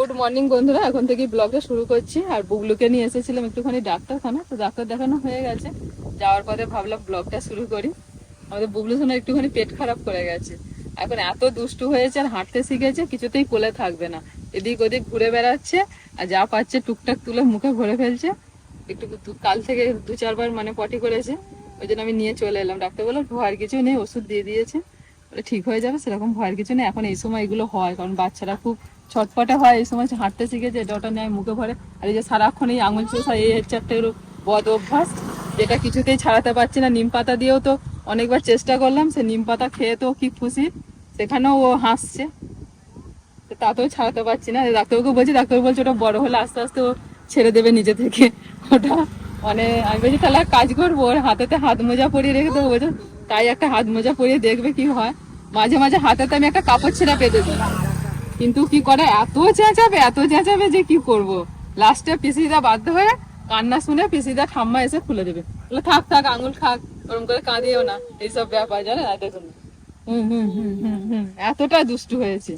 Good morning বন্ধুরা, এখন থেকে ব্লগটা শুরু করছি। আর বুগলুকে নিয়ে এসেছিলাম একটুখানি ডাক্তারখানা, তো ডাক্তার দেখানো হয়ে গেছে। যাওয়ার পথে ভাবলাম ব্লগটা শুরু করি। আমাদের বুগলু সোনা একটুখানি পেট খারাপ করে গেছে। এখন এত দুষ্টু হয়েছে আর হাঁটতে শিখেছে, কিছুতেই কোলে থাকবে না। এদিক ওদিক ঘুরে বেড়াচ্ছে, আর যা পাচ্ছে টুকটাক তুলে মুখে ভরে ফেলছে। একটু কাল থেকে দু চারবার মানে পটি করেছে। ওই জন্য আমি নিয়ে চলে এলাম। ডাক্তার বললাম ভয়ের কিছু নেই, ওষুধ দিয়ে দিয়েছে। ঠিক হয়ে যাবে, সেরকম ভয়ের কিছু নেই। এখন এই সময় এগুলো হয়, কারণ বাচ্চারা খুব ছটফটে হয়, এই সময় হাঁটতে শিখেছে ডটা নেয় মুখে ভরে। আর এই যে সারাক্ষণ এই আঙুল চোষা এই হচ্ছে একটা বদ অভ্যাস, যেটা কিছুতেই ছাড়াতে পারছি না। নিম পাতা দিয়েও তো অনেকবার চেষ্টা করলাম, সে নিম পাতা খেয়ে তো কি খুশি, সেখানেও ও হাসছে। তাতেও ছাড়াতে পারছি না। ডাক্তারবাবুকে বলছি, ডাক্তারবাবু বলছে ওটা বড় হলে আস্তে আস্তে ও ছেড়ে দেবে নিজে থেকে। ওটা মানে আমি বলছি, তাহলে কাজ করব, ওর হাতেতে হাত মোজা পরিয়ে রেখে দেবো। বলছে, তাই একটা হাত মোজা পরিয়ে দেখবে কি হয়। মাঝে মাঝে হাতেতে আমি একটা কাপড় ছেঁড়া পেতে দিই কিন্তু কি করে? এত চেঁচাবে এত চেঁচাবে যে কি করব? লাস্টে পিসিদা বাধ্য হয়ে কান্না শুনে পিসিদা ঠাম্মা এসে খুলে দেবে। বলে, থাক থাক, আঙুল খাক, ওরম করে কাঁদিও না, এইসব ব্যাপার জানে না, দেখুন। হুম হুম হুম হুম হুম, এতটা দুষ্টু হয়েছে।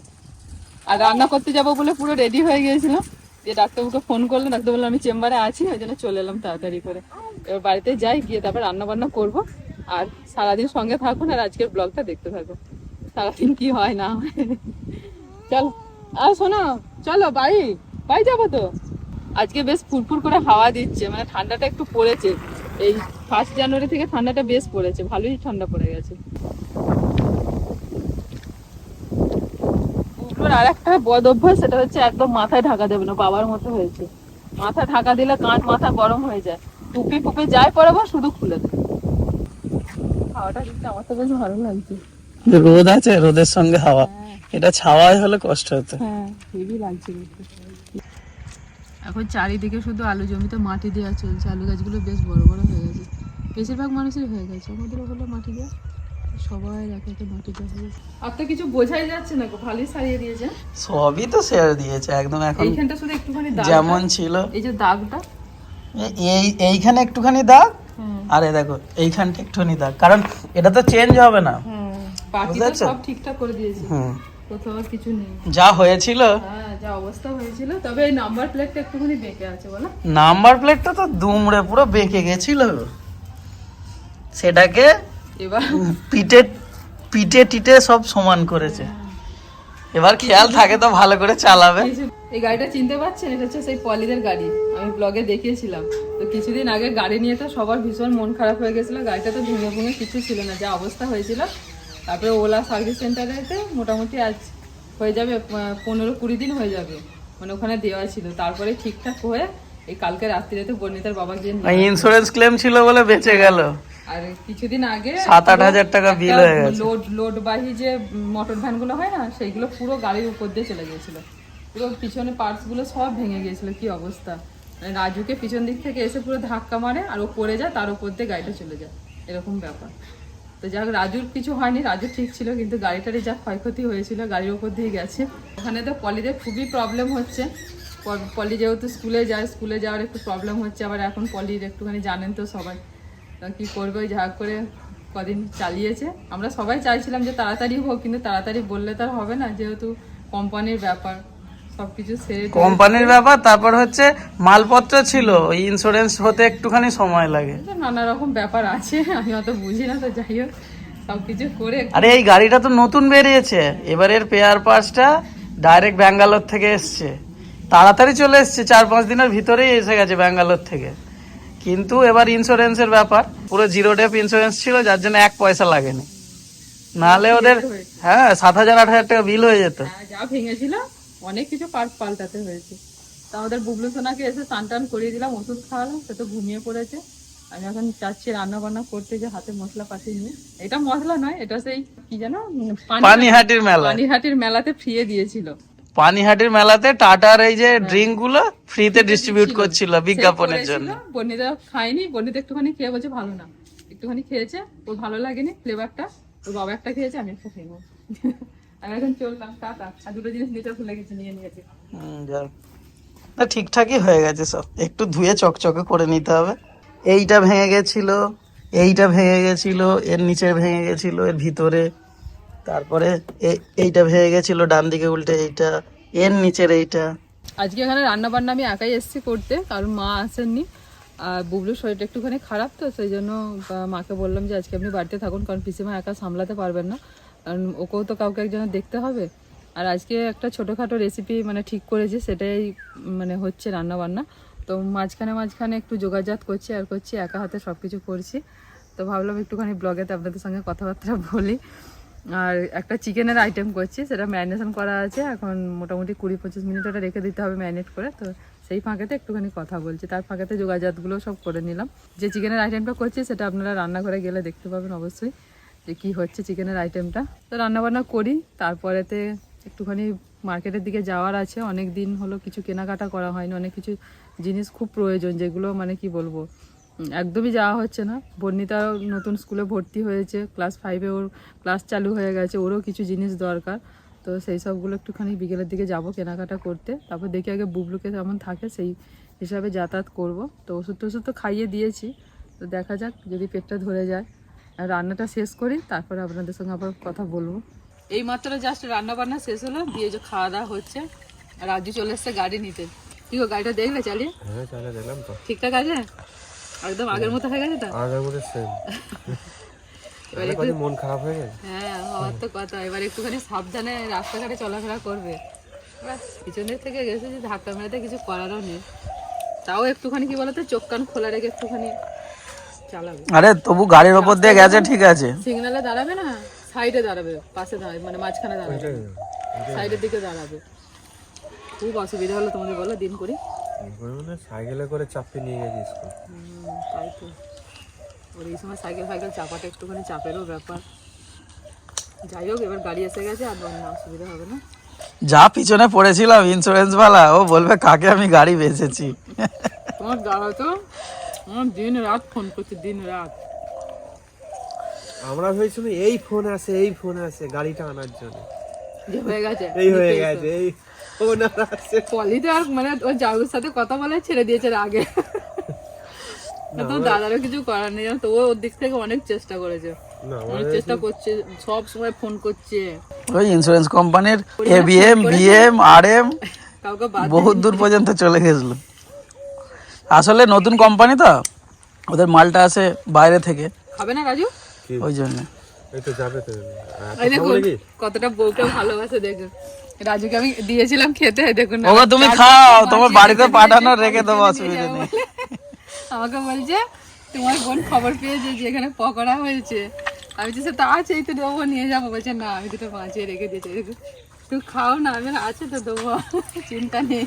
আর রান্না করতে যাব বলে পুরো রেডি হয়ে গিয়েছিলাম দিয়ে ডাক্তারবাবুকে ফোন করল ডাক্তার বলল, আমি চেম্বারে আছি, ওই জন্য চলে এলাম তাড়াতাড়ি করে। এবার বাড়িতে যাই, গিয়ে তারপর রান্না বান্না করব। আর সারাদিন সঙ্গে থাকুন, আর আজকের ব্লগটা দেখতে থাকো সারাদিন কি হয় না হয়। চল। আর শোনো চলো বাড়ি। বাড়ি যাব তো? আজকে বেশ ফুরফুর করে হাওয়া দিচ্ছে মানে ঠান্ডাটা একটু পড়েছে। এই ফার্স্ট জানুয়ারি থেকে ঠান্ডাটা বেশ পড়েছে ভালোই ঠান্ডা পড়ে গেছে। উল্টোর আর একটা বদ অভ্যাস সেটা হচ্ছে একদম মাথায় ঢাকা দেবে না বাবার মতো হয়েছে। মাথা ঢাকা দিলে কান মাথা গরম হয়ে যায়। টুপি ফুপি যাই পরাবো শুধু খুলে দেবে। হাওয়াটা দিচ্ছে আমার তো বেশ ভালো লাগছে। রোদ আছে রোদের সঙ্গে হাওয়া। হ্যাঁ। এটা ছাওয়ায় হলে কষ্ট হতো। হ্যাঁ হেভি লাগছে এখন চারিদিকে শুধু আলু জমিতে মাটি দেওয়া চলছে আলু গাছগুলো বেশ বড় বড় হয়ে গেছে। বেশিরভাগ মানুষের হয়ে গেছে আমাদের হলো মাটি দেওয়া সবাই একে একে মাটি দেওয়া হয়ে আর তো কিছু বোঝাই যাচ্ছে না ভালোই সারিয়ে দিয়েছে। সবই তো শেয়ার দিয়েছে একদম এখন এইখানটা শুধু একটুখানি দাগ যেমন ছিল। এই যে দাগটা। এই এইখানে একটুখানি দাগ? হুম আরে দেখো এইখানটা একটুখানি দাগ কারণ এটা তো চেঞ্জ হবে না। হুম বাকি সব ঠিকঠাক করে দিয়েছে। হুম। কোথাও কিছু নেই। যা হয়েছিল? হ্যাঁ যা অবস্থা হয়েছিল তবে এই নাম্বার প্লেটটা একটুখানি বেঁকে আছে বলো। নাম্বার প্লেটটা তো দুমড়ে পুরো বেঁকে গেছিল। সেটাকে এবার পিটে পিটে টিটে সব সমান করেছে। এবার খেয়াল থাকে তো ভালো করে চালাবে। এই গাড়িটা চিনতে পারছেন? এটা হচ্ছে সেই পলিদের গাড়ি। আমি ব্লগে দেখিয়েছিলাম। তো কিছুদিন আগে গাড়ি নিয়ে তো সবার ভীষণ মন খারাপ হয়ে গেছিল। গাড়িটা তো ভেঙে ভেঙে কিছু ছিল না। যা অবস্থা হয়েছিল তারপরে ওলা সার্ভিস সেন্টারেতে মোটামুটি আজ হয়ে যাবে পনেরো কুড়ি দিন হয়ে যাবে। মানে ওখানে দেওয়া ছিল। তারপরে ঠিকঠাক হয়ে এই কালকে রাত্রিতে বর্ণিতার বাবা গিয়ে ইন্স্যুরেন্স ক্লেম ছিল বলে বেঁচে গেল। আর কিছুদিন আগে সাত আট হাজার টাকা বিল হয়ে গেছে। লোড লোডবাহী যে মোটর ভ্যানগুলো হয় না সেইগুলো পুরো গাড়ির উপর দিয়ে চলে গিয়েছিল। পুরো পিছনে পার্টসগুলো সব ভেঙে গিয়েছিল। কি অবস্থা? মানে রাজুকে পিছন দিক থেকে এসে পুরো ধাক্কা মারে আর ও পড়ে যায় তার উপর দিয়ে গাড়িটা চলে যায়। এরকম ব্যাপার। তো যাক, রাজুর কিছু হয়নি, রাজু ঠিক ছিল, কিন্তু গাড়িটারই যা ক্ষয়ক্ষতি হয়েছিল, গাড়ির ওপর দিয়ে গেছে। ওখানে তো পলিদের খুবই প্রবলেম হচ্ছে। পলি যেহেতু স্কুলে যায়, স্কুলে যাওয়ার একটু প্রবলেম হচ্ছে, আবার এখন পলির একটুখানি জানেন তো সবাই। কি করবে, যা করে কদিন চালিয়েছে। আমরা সবাই চাইছিলাম যে তাড়াতাড়ি হোক, কিন্তু তাড়াতাড়ি বললে তো আর হবে না, যেহেতু কোম্পানির ব্যাপার। কোম্পানির ব্যাপার তারপর হচ্ছে মালপত্র ছিল ওই ইন্স্যুরেন্স হতে একটুখানি সময় লাগে। নানা রকম ব্যাপার আছে আমি অত বুঝি না তো যাই হোক সবকিছু করে আরে এই গাড়িটা তো নতুন বেরিয়েছে। এবারের পেয়ার পার্টসটা ডাইরেক্ট ব্যাঙ্গালোর থেকে এসছে। তাড়াতাড়ি চলে এসছে চার পাঁচ দিনের ভিতরেই এসে গেছে ব্যাঙ্গালোর থেকে। কিন্তু এবার ইন্স্যুরেন্সের ব্যাপার পুরো জিরো ডেপ ইন্স্যুরেন্স ছিল যার জন্য এক পয়সা লাগেনি। নাহলে ওদের হ্যাঁ সাত হাজার আট হাজার টাকা বিল হয়ে যেত। হ্যাঁ, যা ভেঙেছিল অনেক কিছু পার্ট পাল্টাতে হয়েছে। তা আমাদের বুবলু সোনাকে এসে স্নান টান করিয়ে দিলাম ওষুধ খাওয়ালাম সে তো ঘুমিয়ে পড়েছে। আমি এখন চাচ্ছি রান্না বান্না করতে যে হাতে মশলা পাঠিয়ে নিয়ে। এটা মশলা নয় এটা সেই কি জানো পানিহাটির মেলা। পানিহাটির মেলাতে ফ্রিয়ে দিয়েছিল। পানিহাটির মেলাতে টাটার এই যে ড্রিঙ্কগুলো ফ্রিতে ডিস্ট্রিবিউট করছিল বিজ্ঞাপনের জন্য। বর্ণিতা খায়নি বর্ণিতা একটুখানি খেয়ে বলছে ভালো না। একটুখানি খেয়েছে ওর ভালো লাগেনি ফ্লেভারটা ওর বাবা একটা খেয়েছে আমি একটা খেয়ে। আমি এখন চললাম টাটা আর দুটো জিনিস নিতে ভুলে গেছি নিয়ে নিয়েছি। হুম, যাক। না ঠিকঠাকই হয়ে গেছে সব। একটু ধুয়ে চকচকে করে নিতে হবে। এইটা ভেঙে গেছিল এইটা ভেঙে গেছিল এর নিচে ভেঙে গেছিল এর ভিতরে। তারপরে এইটা ভেঙে গেছিল ডান দিকে উল্টে এইটা এর নিচের এইটা। আজকে এখানে রান্না বান্না আমি একাই এসেছি করতে কারণ মা আসেননি। আর বুবলুর শরীরটা একটুখানি খারাপ তো সেই জন্য মাকে বললাম যে আজকে আপনি বাড়িতে থাকুন কারণ পিসিমা একা সামলাতে পারবেন না। কারণ ওকেও তো কাউকে একজনের দেখতে হবে। আর আজকে একটা ছোটোখাটো রেসিপি মানে ঠিক করেছি, সেটাই মানে হচ্ছে রান্না বান্না তো মাঝখানে মাঝখানে একটু যোগাযোগ করছি, আর করছি, একা হাতে সব কিছু করছি। তো ভাবলাম একটুখানি ব্লগেতে আপনাদের সঙ্গে কথাবার্তা বলি। আর একটা চিকেনের আইটেম করছি, সেটা ম্যারিনেশন করা আছে। এখন মোটামুটি কুড়ি পঁচিশ মিনিট ওটা রেখে দিতে হবে ম্যারিনেট করে। তো সেই ফাঁকেতে একটুখানি কথা বলছি। তার ফাঁকেতে যোগাযোগগুলো সব করে নিলাম। যে চিকেনের আইটেমটা করছি, সেটা আপনারা রান্নাঘরে গেলে দেখতে পাবেন অবশ্যই। যে কি হচ্ছে চিকেনের আইটেমটা তো রান্নাবান্না করি, তারপরেতে একটুখানি মার্কেটের দিকে যাওয়ার আছে। অনেক দিন হলো কিছু কেনাকাটা করা হয়নি, অনেক কিছু জিনিস খুব প্রয়োজন, যেগুলো মানে কি বলব একদমই যাওয়া হচ্ছে না। বর্ণিতা নতুন স্কুলে ভর্তি হয়েছে ক্লাস ফাইভে ওর ক্লাস চালু হয়ে গেছে, ওরও কিছু জিনিস দরকার। তো সেই সবগুলো একটুখানি বিকেলের দিকে যাব কেনাকাটা করতে। তারপর দেখি আগে বুবলুকে যেমন থাকে, সেই হিসাবে যাতায়াত করব। তো ওষুধ টষুধ তো খাইয়ে দিয়েছি। তো দেখা যাক যদি পেটটা ধরে যায়। রান্নাটা শেষ করি তারপরে আপনাদের সঙ্গে আবার কথা বলব। এই মাত্র জাস্ট রান্না বান্না শেষ হলো দিয়ে যে খাওয়া দাওয়া হচ্ছে আর রাজু চলে এসছে গাড়ি নিতে। কি গো গাড়িটা দেখলে চালিয়ে? হ্যাঁ চালে দিলাম তো। ঠিকঠাক আছে? একদম আগের মতো হয়ে গেছে তো? আগের মধ্যে সেম এবার একটু মন খারাপ হয়ে গেছে? হ্যাঁ হওয়ার তো কথা। এবার একটুখানি সাবধানে রাস্তাঘাটে চলাফেরা করবে। ব্যাস পিছনের থেকে গেছে যে ধাক্কা মেরাতে কিছু করারও নেই। তাও একটুখানি কি বলতো চোখ কান খোলা রেখে একটুখানি আরে তবু গাড়ির ওপর দিয়ে গেছে ঠিক আছে। সিগনালে দাঁড়াবে না? সাইডে দাঁড়াবে পাশে দাঁড়াবে মানে মাঝখানে দাঁড়াবে। সাইডের দিকে দাঁড়াবে। খুব অসুবিধা হলো তোমাদের বলো দিন করি। মানে সাইকেলে করে চাপিয়ে নিয়ে গেছি স্কুল। তাই তো। ওর এই সময় সাইকেল ফাইকেল চাপাটা একটুখানি চাপেরও ব্যাপার। যাই হোক এবার গাড়ি এসে গেছে আর অন্য অসুবিধা হবে না। যা পিছনে পড়েছিলাম ইন্স্যুরেন্স वाला ও বলবে কাকে আমি গাড়ি বেচেছি তোমার দাদা তো? দিন রাত ফোন করছে দিন রাত। আমরা ভেবেছিলাম এই ফোন আছে এই ফোন আছে গাড়িটা আনার জন্য। হয়ে গেছে। এই হয়ে গেছে এই ফোন আছে। পলি আর মানে ওর জাগুর সাথে কথা বলে ছেড়ে দিয়েছে আগে। তো দাদারও কিছু করার নেই তো? ওর দিক থেকে অনেক চেষ্টা করেছে। অনেক চেষ্টা করছে সব সময় ফোন করছে। ওই ইন্স্যুরেন্স কোম্পানির এবিএম বিএম আরএম কাউকে বহুত দূর পর্যন্ত চলে গেছিল। আসলে নতুন কোম্পানি তো ওদের মালটা আসে বাইরে থেকে। খাবে না রাজু? ওই জন্য। তো তো। কতটা বউকে ভালোবাসে দেখুন। রাজুকে আমি দিয়েছিলাম খেতে এই দেখুন। ওগো তুমি খাও তোমার বাড়িতে পাঠানো রেখে দেবো অসুবিধা নেই। আমাকে বলছে তোমার বোন খবর পেয়েছে যে এখানে পকোড়া হয়েছে। আমি বলছি তা আছে এই তো দেবো নিয়ে যাব। বলছে না আমি দুটো বাঁচিয়ে রেখে দিয়েছি। তুই খাও না আমি আছে তো দেবো। চিন্তা নেই।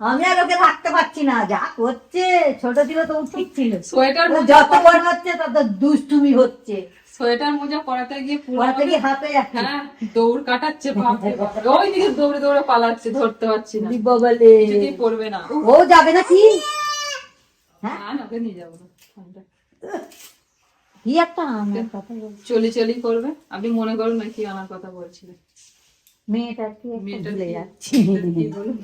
আমি আর ওকে থাকতে পারছি না। যা করছে ছোট ছিল তো ঠিক ছিল। সোয়েটার যত বড় হচ্ছে তত দুষ্টুমি হচ্ছে। সোয়েটার মোজা পরাতে গিয়ে পুরো ওরা থেকে হাতে হ্যাঁ দৌড় কাটাচ্ছে ওই দিকে দৌড়ে দৌড়ে পালাচ্ছে ধরতে পারছি না। দিব্য বলে যদি পড়বে না? ও যাবে না কি? না ওকে নিয়ে যাব না। কি একটা আমার কথা চলি চলি করবে। আপনি মনে করুন না কি আনার কথা বলছিলেন। মেয়েটা কি মেয়েটা যাচ্ছি। কি বলুন?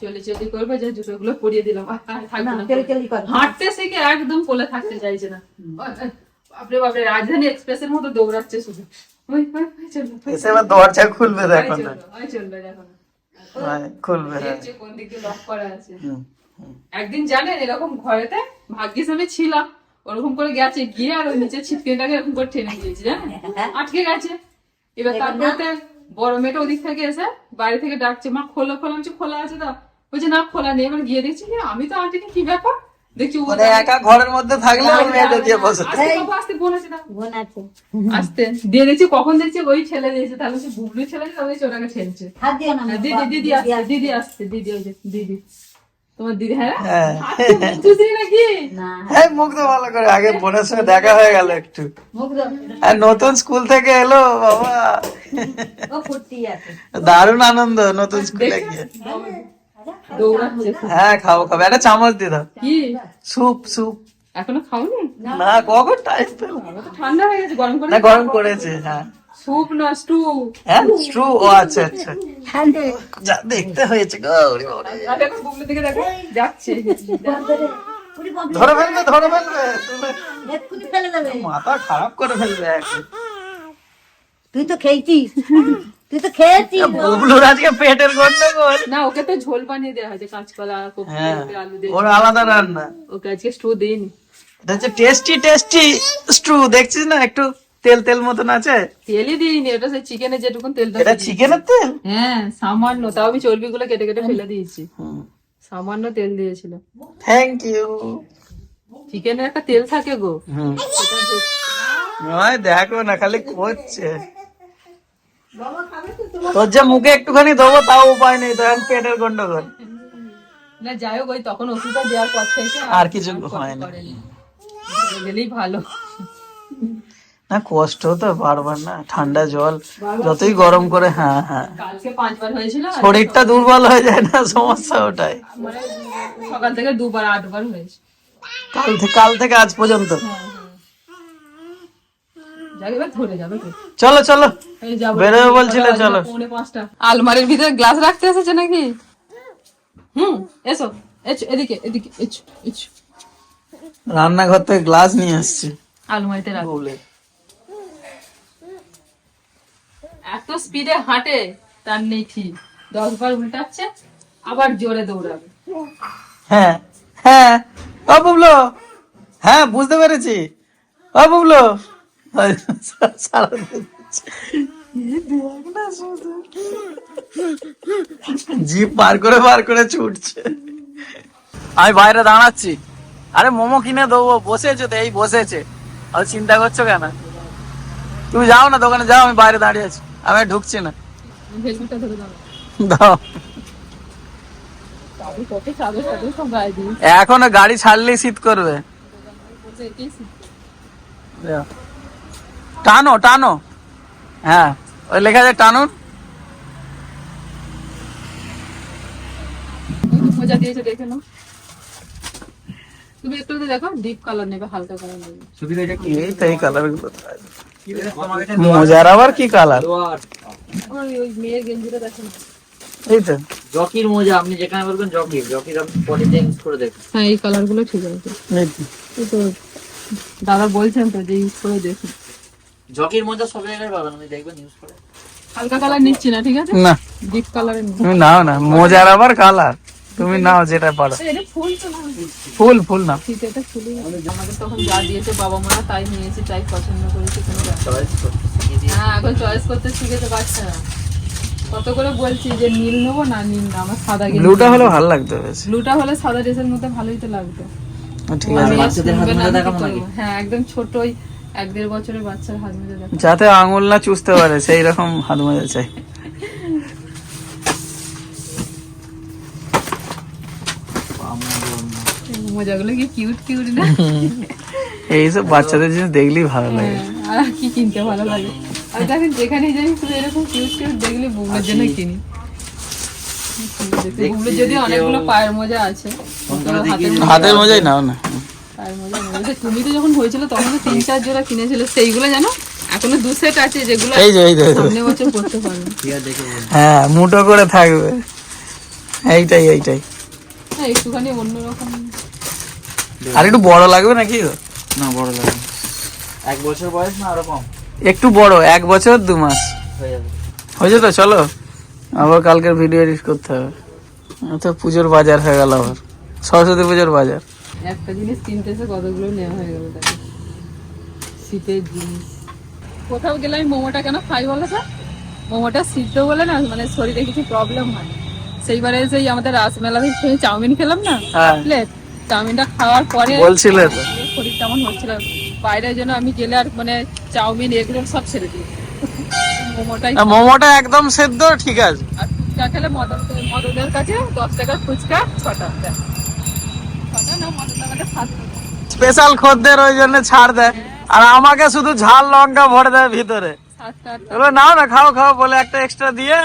চলি চলি করবে যে জুতোগুলো পরিয়ে দিলাম। হাঁটতে শিখে একদম কোলে থাকতে চাইছে না। বাপরে বাপরে রাজধানী এক্সপ্রেসের মতো দৌড়াচ্ছে শুধু। দরজা খুলবে দেখো না। চলবে, দেখো হ্যাঁ, খুলবে কোন দিকে লক করা আছে। একদিন জানেন এরকম ঘরেতে ভাগ্যিস আমি ছিলাম। ওরকম করে গেছে গিয়ে আর ওই নিচে ছিটকেটাকে এরকম করে টেনে দিয়েছে জানেন? আটকে গেছে। এবার তারপরে বড় মেয়েটা ওদিক থেকে এসে বাড়ি থেকে ডাকছে মা খোলো খোলা খোলা আছে তো? বলছে না খোলা নেই। এবার গিয়ে দেখছি আমি তো আন্টিনি কি ব্যাপার? দেখছি ও মানে একা ঘরের মধ্যে থাকলে মেয়েটা দিয়ে বসে। আস্তে বোন আছে না। বোন আছে। আস্তে। দিয়ে দেখছি কখন দেখছি ওই ছেলে দিয়েছে তাহলে সে বুবলু ছেলে না হ্যাঁ, দিদি দিদি আসছে দিদি আসছে দিদি ওই যে দিদি। তোমার দিদি হ্যাঁ? হ্যাঁ। নাকি? হ্যাঁ মুখ তো ভালো করে। আগে বোনের সঙ্গে দেখা হয়ে গেল একটু। আর নতুন স্কুল থেকে এলো বাবা। ও দারুণ আনন্দ নতুন স্কুলে গিয়ে। হ্যাঁ খাব খাব। একটা চামচ দিয়ে দাও। কি? Soup soup. এখনও খাওনি? না। কখন টাইম পেল ঠান্ডা হয়ে গেছে গরম করে না গরম করেছে হ্যাঁ। স্যুপ না স্টু। হ্যাঁ ট্রু ও আচ্ছা আচ্ছা। যা দেখতে হয়েছে গো দেখো বুবলু দিকে দেখো যাচ্ছে। ধরে ফেলবে ধরে ফেলবে। তুমি ফেলে দেবে। মাথা খারাপ করে ফেলবে। তুই তো খেয়েছিস তুই তো খেয়েছিস। বুবলুর আজকে পেটের গন্ডগোল। না ওকে তো ঝোল বানিয়ে দেওয়া হয়েছে কাঁচকলা কপি হ্যাঁ আলু দিয়ে। ওর আলাদা রান্না। ওকে আজকে স্টু দিইনি। এটা হচ্ছে টেস্টি টেস্টি স্ট্রু দেখছিস না? একটু তেল তেল মতন আছে? তেলই দিইনি এটা সেই চিকেনের যেটুকুন তেলটা এটা চিকেনের তেল? হ্যাঁ সামান্য তাও আমি চর্বিগুলো কেটে কেটে ফেলে দিয়েছি। সামান্য তেল দিয়েছিল। থ্যাংক ইউ চিকেনের একটা তেল থাকে গো। হুম। নয় দেখো না খালি করছে। তোর যে মুখে একটুখানি দেবো তাও উপায় নেই তো এখন পেটের গন্ডগোল। না যাই হোক ওই তখন ওষুধটা দেওয়ার পর থেকে আর কিছু কষ্ট হয় না। গেলেই ভালো। না কষ্ট তো বারবার না ঠান্ডা জল যতই গরম করে হ্যাঁ হ্যাঁ। কালকে পাঁচবার হয়েছিল শরীরটা দুর্বল হয়ে যায় না সমস্যা ওটাই। মানে সকাল থেকে দুবার আটবার হয়েছে। কাল থেকে কাল থেকে আজ পর্যন্ত যাক এবার ধরে যাবে তো চলো চলো। বেরোবে বলছিলে চলো। আলমারির ভিতরে গ্লাস রাখতে এসেছে নাকি? হুম এসো। এদিকে এদিকে রান্নাঘর থেকে গ্লাস নিয়ে আসছি। আলমারিতে রাখ। এত স্পিডে হাঁটে তার নেই ঠিক। দশ বার উল্টাচ্ছে আবার জোরে দৌড়াবে। হ্যাঁ হ্যাঁ। ও বুবলো। হ্যাঁ বুঝতে পেরেছি। ও বুবলো। জিপ পার করে পার করে ছুটছে। আমি বাইরে দাঁড়াচ্ছি। আরে মোমো কিনে দেবো বসেছে তো এই বসেছে। আর চিন্তা করছ কেন? তুমি যাও না দোকানে যাও আমি বাইরে দাঁড়িয়ে আছি। আমি ঢুকছি না। দাও। এখনও গাড়ি ছাড়লেই শীত করবে। টানো টানো। হ্যাঁ ওই লেখা আছে টানুন ওই দিয়েছে দেখে নাও। তুমি একটু দেখো ডিপ কালার নেবে হালকা কালার নেবে। এই তো এই কালারগুলো মোজার আবার কি কালার ওই ওই মেয়ের গেঞ্জিটা দেখো না। এই তো। জকির মোজা আপনি যেখানে বলবেন জকির। জকির আপনি করে দেখুন। হ্যাঁ এই কালারগুলো ঠিক আছে। দাদা বলছেন তো যে ইউজ করে দেখুন। জকির মোজা সব জায়গায় পাবেন আপনি দেখবেন ইউজ করে। হালকা কালার নিচ্ছি না ঠিক আছে? না। ডিপ তুমি নাও না মোজার আবার কালার তুমি নাও যেটা পারো। ফুল তো না। ফুল ফুল না ফুলই আমাদের তখন যা দিয়েছে বাবা মারা তাই নিয়েছি তাই পছন্দ করেছি কোনো চয়েস হ্যাঁ এখন চয়েস করতে কত করে বলছি যে নীল নেব না নীল না আমার সাদা গেঞ্জি ব্লুটা হলে ভালো লাগতো বেশ। ব্লুটা হলে সাদা ড্রেসের মধ্যে ভালোই তো লাগতো। ঠিক আছে। বাচ্চাদের হাত? হ্যাঁ একদম ছোট ওই এক দেড় বছরের বাচ্চার হাত মেজে যাতে আঙুল না চুষতে পারে সেই রকম হাত মোজা চাই। মোজাগুলো কি কিউট কিউট না? এইসব বাচ্চাদের জিনিস দেখলেই ভালো লাগে। হ্যাঁ, আর কি কিনতে ভালো লাগে। আমি দেখেন যেখানে যাই শুধু এরকম কিউট কিউট দেখলে বুবলের জন্য কিনি। বুবলের যদি অনেকগুলো পায়ের মোজা আছে হাতের মোজাই নাও না। পায়ের মোজা। তুমি তো যখন হয়েছিল তখন তো তিন চার জোড়া কিনেছিল। সেইগুলো জানো? এখনও দু সেট আছে যেগুলো এই যে এই যে সামনে বছর পড়তে পারবে। হ্যাঁ মুটো করে থাকবে। এইটাই এইটাই। হ্যাঁ একটুখানি অন্যরকম। আর একটু বড় লাগবে নাকি? না বড় লাগে না। এক বছর বয়স না আরও কম? একটু বড় এক বছর দু মাস। হয়ে যাবে। হয়েছে তো চলো। আবার কালকের ভিডিও এডিট করতে হবে। তো পুজোর বাজার হয়ে গেল আবার। সরস্বতী পুজোর বাজার। একটা জিনিস কিনতে এসে কতগুলো নেওয়া হয়ে গেল তাকে। শীতের জিনিস। কোথাও গেলে আমি মোমোটা কেন খাই বলো তো? মোমোটা সিদ্ধ বলে না মানে শরীরে কিছু প্রবলেম হয়। সেইবারে সেই আমাদের রাসমেলা থেকে চাউমিন খেলাম না হ্যাঁ। প্লেট চাউমিনটা খাওয়ার পরে বলছিলে শরীর কেমন হচ্ছিল? বাইরের জন্য আমি গেলে আর মানে চাউমিন এগুলো সব ছেড়ে দিই। মোমোটাই মোমোটা একদম সেদ্ধ ঠিক আছে। আর ফুচকা খেলে মদন মদনের কাছে দশ টাকার ফুচকা টাকা। স্পেশাল খদ্দের ওই জন্য ছাড় দেয়। আর আমাকে শুধু ঝাল লঙ্কা ভরে দেয় ভিতরে। এবার নাও না খাও খাও বলে একটা এক্সট্রা দিয়ে।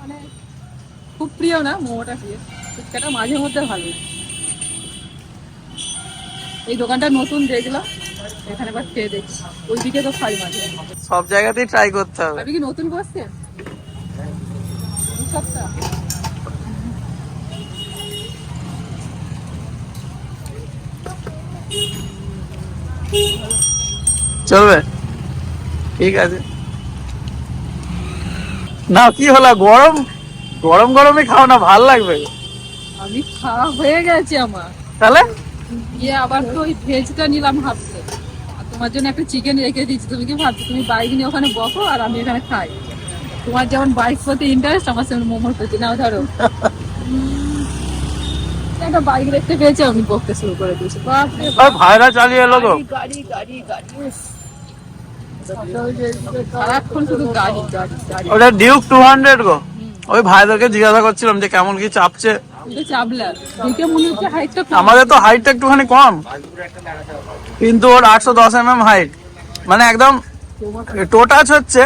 মানে খুব প্রিয় না মোমোটা প্রিয় ফুচকাটা মাঝে মধ্যে ভালো এই দোকানটা নতুন দেখলাম এখানে আবার খেয়ে দেখছি। ওইদিকে তো খাই মাঝে। সব জায়গাতেই ট্রাই করতে হবে। আপনি কি নতুন বসছে সপ্তাহ। চলবে। ঠিক আছে। না কি হলো? গরম? গরম গরমই খাও না ভালো লাগবে। আমি খাওয়া হয়ে গেছে আমার। তাহলে? গিয়ে আবার তো ওই ভেজটা নিলাম হাফতে আর তোমার জন্য একটা চিকেন রেখে দিচ্ছি তুমি কি ভাবছ তুমি বাইক নিয়ে ওখানে বসো আর আমি এখানে খাই? তোমার যেমন বাইক প্রতি ইন্টারেস্ট আমার সেমন মোমোর প্রতি। নাও ধরো। একটা বাইক দেখতে পেয়েছে আমি বকতে শুরু করে দিয়েছি। বাপরে ভাইরা চালিয়ে এলো গাড়ি গাড়ি গাড়ি ওটা ডিউক টু হান্ড্রেড গো। ওই ভাইদেরকে জিজ্ঞাসা করছিলাম যে কেমন কি চাপছে। আমাদের তো হাইটটা একটুখানি কম। কিন্তু ওর আটশো দশ এম এম হাইট মানে একদম টোটাচ হচ্ছে।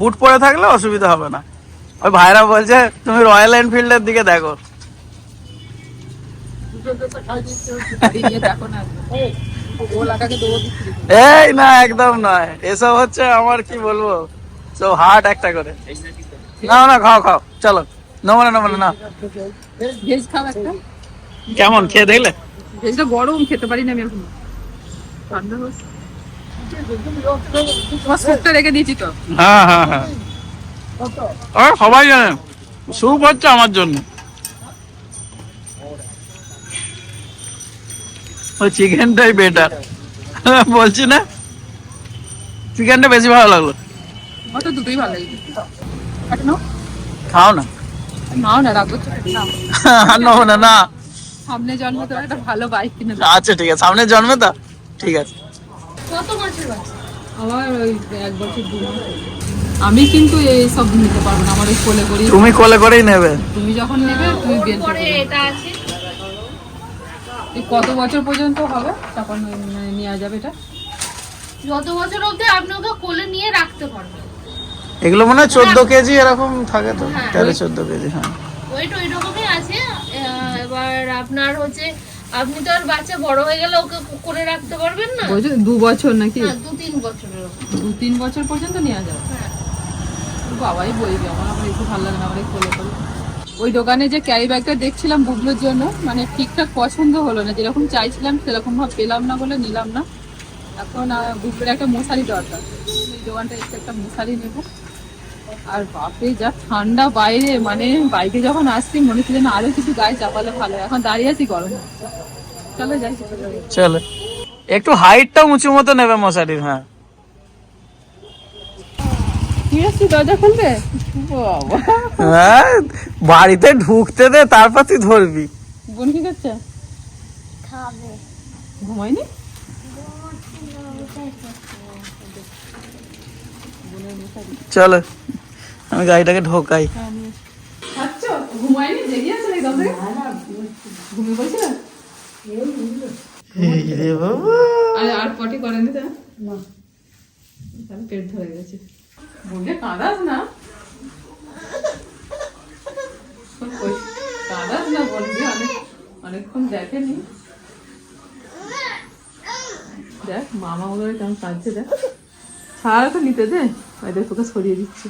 বুট পরে থাকলে অসুবিধা হবে না। ওই ভাইরা বলছে তুমি রয়্যাল এনফিল্ডের দিকে দেখো। এই না, একদম নয়। এসব হচ্ছে আমার, কি বলব? সব হার্ট একটা করে। না না খাও খাও। চলো। না খাও একটা কেমন, খেয়ে দেখলে? গরম খেতে পারি না আমি তো হ্যাঁ হ্যাঁ। হ্যাঁ সবাই জানে। স্যুপ হচ্ছে আমার জন্য। ওই চিকেনটাই বেটার বলছি না? চিকেনটা বেশি ভালো লাগল। আমার তো দুটোই ভালো লাগে খাও না। নাও না নাও। না না। সামনে জন্ম তো একটা ভালো বাইক কিনে দাও। আচ্ছা ঠিক আছে। সামনে জন্মে তো? ঠিক আছে। আমার ওই এক বছর দু মাস আমি কিন্তু এই সব নিতে পারব না আমার ওই কোলে করি তুমি কোলে করেই নেবে। তুমি যখন নেবে তুমি বের করে এই কত বছর পর্যন্ত হবে? তখন মানে নেওয়া যাবে এটা? যত বছর অবধি আপনি ওকে কোলে নিয়ে রাখতে পারবেন এগুলো মনে হয় চোদ্দ কেজি এরকম থাকে তো? তেরো চোদ্দ কেজি হ্যাঁ। ওয়েট ওই রকমই আছে। আহ, এবার আপনার হচ্ছে আপনি তো আর বাচ্চা বড় হয়ে গেলে ওকে করে রাখতে পারবেন না? বলছো দু বছর নাকি? হ্যাঁ দু তিন বছরের ওপর। দু তিন বছর পর্যন্ত নেওয়া যাবে? হ্যাঁ। বাবাই বলবে আমার আবার একটু ভালো লাগে না আমার কোলে করে। ওই দোকানে যে ক্যারি ব্যাগটা দেখছিলাম বুবলোর জন্য মানে ঠিকঠাক পছন্দ হলো না, যেরকম চাইছিলাম সেরকম ভাবে পেলাম না বলে নিলাম না। এখন বুবলোর একটা মশারি দরকার। এই দোকানটা একটু একটা মশারি নেব। আর বাপে যা ঠান্ডা বাইরে মানে বাইকে যখন আসছি, মনে হচ্ছে যেন আরও কিছু গায়ে চাপালে ভালো। এখন দাঁড়িয়ে আছি গরম। চলো যাই, চলো। একটু হাইটটা উঁচু মতো নেবে মশারির হ্যাঁ কি আসছি দরজা খুলবে বাবা হ্যাঁ, বাড়িতে ঢুকতে দে তারপর তুই ধরবি। বোন কি করছে ঘুমায়নি? চলো আমি গাড়িটাকে ঢোকাই। আর আর পটি করেনি তো? পেট ধরে গেছে। বোনকে কাঁদাস না। কাঁদাস না বোনকে অনেক অনেকক্ষণ দেখেনি। দেখ, মামা ওদের কেমন কাঁদছে, দেখ। ছাড়া তো নিতে দে, ওদের তোকে সরিয়ে দিচ্ছি।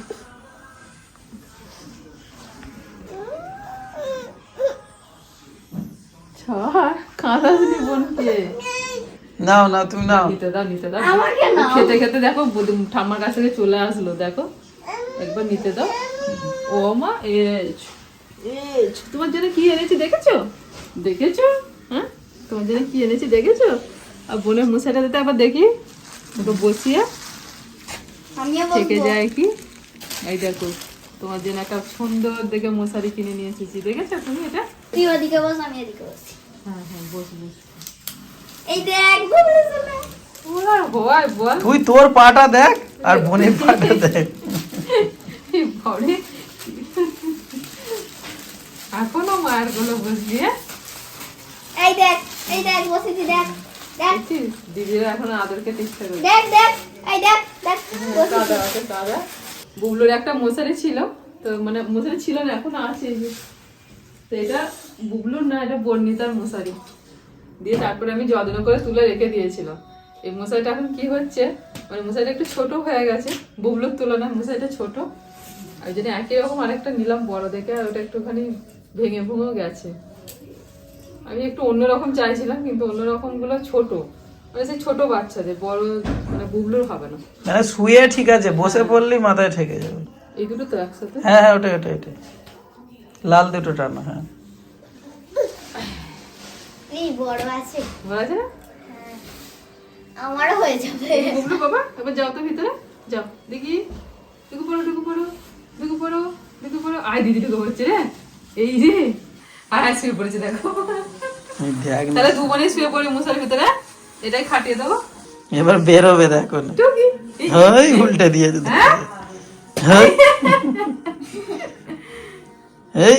কাঁদাস নি বোনকে। নাও না তুমি নাও। নিতে দাও নিতে দাও। খেতে খেতে দেখো বুদুম- ঠাম্মার কাছ থেকে চলে আসলো দেখো। একবার নিতে দাও। ও মা এজ। এজ। তোমার জন্য কি এনেছি দেখেছ? দেখেছ? হ্যাঁ? তোমার জন্য কি এনেছি দেখেছ? আর বোনের মশাটা দিতে একবার দেখি। ওকে বসিয়ে থেকে যায় কি? এই দেখো তোমার জন্য একটা সুন্দর দেখে মশারি কিনে নিয়ে এসেছি। দেখেছ তুমি এটা? তুই ওদিকে বস আমি এদিকে বসি। হ্যাঁ হ্যাঁ বস বস। এই দেখ হয় তুই তোর পাটা দেখ আর বোনের পাটা দেখ। এখনও মায়েরগুলো বসবি এই দেখ এই দেখ বসেছি দেখ দেখ। দিদিরা এখনও করছে। দেখ দেখ এই দেখ দেখ কাদা আছে বুবলুর একটা মশারি ছিল তো মানে মশারি ছিল না এখন আছে এই যে। তো এটা বুবলুর না এটা বর্ণিতার মশারি। দিয়ে তারপরে আমি যত্ন করে তুলে রেখে দিয়েছিলাম। এই মশারিটা এখন কি হচ্ছে? মানে মশারিটা একটু ছোট হয়ে গেছে বুবলুর তুলনায় মশারিটা ছোট। আর যদি একই রকম আরেকটা নিলাম বড় দেখে আর ওটা একটুখানি ভেঙে ভুঙেও গেছে। আমি একটু অন্যরকম চাইছিলাম কিন্তু অন্যরকমগুলো ছোট। মানে সেই ছোট বাচ্চাদের বড় মানে বুবলুর হবে না। মানে শুয়ে ঠিক আছে বসে পড়লেই মাথায় ঠেকে যাবে। এই দুটো তো একসাথে? হ্যাঁ হ্যাঁ ওটাই ওটাই ওটাই। লাল দুটো টানো হ্যাঁ। বড় আছে। আছে না? আমারও হয়ে যাবে। বুবলু বাবা এবার যাও তো ভিতরে। যাও দেখি। ঢুকু পড়ো ঢুকু পড়ো। ঢুকু পড়ো ঢুকু পড়ো। আয় দিদি ঢুকে পড়ছে রে। এই যে আয় আয় শুয়ে পড়েছে দেখো। এই দেখ না। তাহলে দু বোনে শুয়ে পড়ি মশার ভিতরে। এটাই খাটিয়ে দেবো। এবার বেরোবে দেখো না। ওই উল্টে দিয়েছে তো। হ্যাঁ? হ্যাঁ। এই।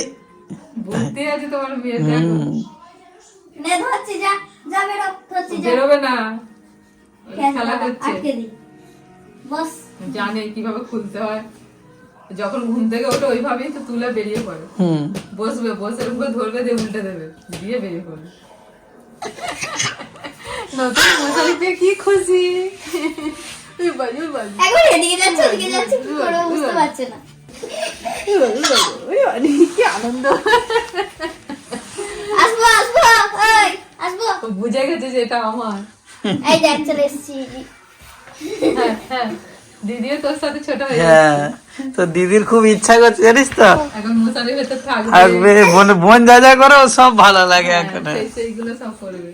বুদ্ধি আছে তোমার দেখো। হুম। নে ধরছি যা যা বেরো ধরছি যা। বেরোবে না। খেলা করছে আটকে দি। বস। জানে কীভাবে খুলতে হয়। যখন ঘুম থেকে ওঠে ওইভাবেই তো তুলে বেরিয়ে পড়ে। হুম। বসবে বসে উপরে ধরবে দিয়ে উল্টে দেবে। দিয়ে বেরিয়ে পড়বে। নতুন মশারি পেয়ে কি খুশি ওই বাজু বাজু একবার এদিকে যাচ্ছে ওদিকে যাচ্ছে কি করব বুঝতে পারছে না। আনন্দ। আসব? বুঝে গেছে যে এটা আমার। এই দেখ চলে এসেছি। হ্যাঁ হ্যাঁ। দিদিও তোর সাথে ছোট হয়ে হ্যাঁ তো দিদির খুব ইচ্ছা করছে জানিস তো? এখন ভেতর থাকবে। বোন যা যা করো সব ভালো লাগে এখন। সেইগুলো সব করবে।